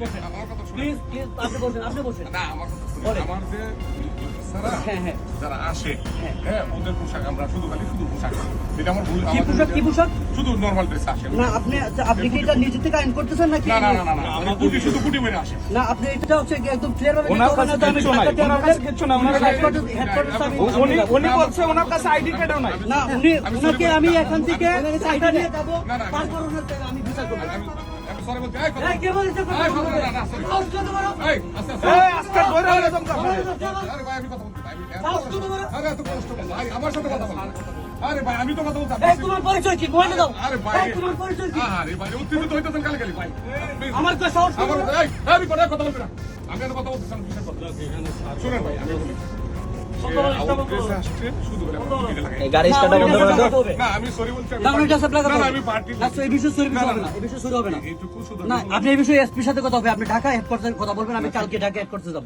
বসেন। Please please আপনি বসেন আপনি বসেন না, আমার কথা শুনুন। বলেন। আমার যে স্যারা, হ্যাঁ, হ্যাঁ। যারা আসে, হ্যাঁ। হ্যাঁ, ওদের পোশাক আমরা শুধু খালি শুধু পোশাক। এটা আমার ভুল, কি পোশাক কি পোশাক শুধু normal dress আসে। না আপনি আপনি কি এটা নিজে থেকে আইন করতেছেন নাকি না, না, না, না, না, কুটি, শুধু কুটি মেরে আসে। না আপনি এটা হচ্ছে একদম ক্লিয়ার ভাবে ওনার কাছে কিচ্ছু নাই, ওনার কাছে কিচ্ছু নাই, ওনার কাছে- হেডকোয়ার্টার আমি উনি উনি বলছে ওনার কাছে আইডি কার্ডও নাই না উনি আমি ওনাকে আমি এখান থেকে চাইটা নিয়ে যাব না, না, তারপর ওনার থেকে আমি বিচার করব আমার সাথে কথা বলো। আরে ভাই, আমি তো কথা বলতে এই, তোমার পরিচয় কি? মোবাইলে দাও। আরে ভাই, তোমার পরিচয় কি? আরে ভাই, উত্তেজিত হইতেছেন কালে কালে, ভাই। আমার তো সাহস আমার এই, আমি কথা কথা বলতে না। আমি কথা? শুনেন ভাই, আমি আপনি এই বিষয়ে এসপির সাথে কথা হবে আপনি ঢাকা হেডকোয়ার্টারে কথা বলবেন আমি কালকে ঢাকা করতে যাব।